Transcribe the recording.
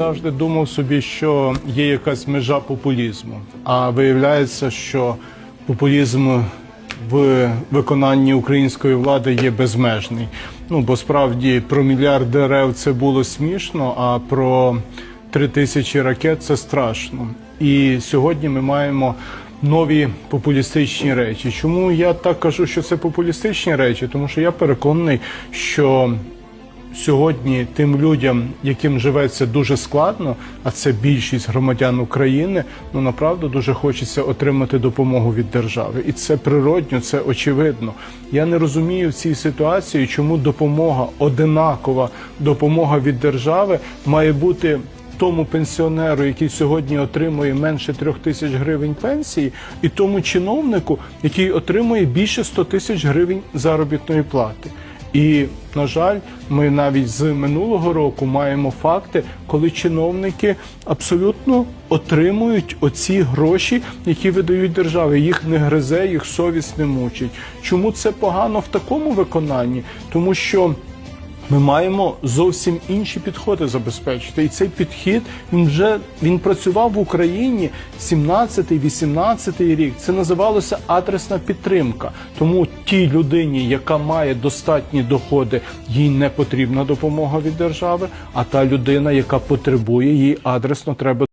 Завжди думав собі, що є якась межа популізму, а виявляється, що популізм в виконанні української влади є безмежний. Ну бо справді про мільярд дерев це було смішно, а про три тисячі ракет це страшно. І сьогодні ми маємо нові популістичні речі. Чому я так кажу, що це популістичні речі? Тому що я переконаний, що сьогодні тим людям, яким живеться дуже складно, а це більшість громадян України, ну направду дуже хочеться отримати допомогу від держави, і це природньо, це очевидно. Я не розумію в цій ситуації, чому допомога одинакова допомога від держави має бути. Тому пенсіонеру, який сьогодні отримує менше трьох тисяч гривень пенсії, і тому чиновнику, який отримує більше 100 тисяч гривень заробітної плати. І на жаль, ми навіть з минулого року маємо факти, коли чиновники абсолютно отримують оці гроші, які видають держави. Їх не гризе, їх совість не мучить. Чому це погано в такому виконанні? Тому що. Ми маємо зовсім інші підходи забезпечити, і цей підхід він вже він працював в Україні 17-18 рік. Це називалося адресна підтримка. Тому тій людині, яка має достатні доходи, їй не потрібна допомога від держави. А та людина, яка потребує, їй адресно треба.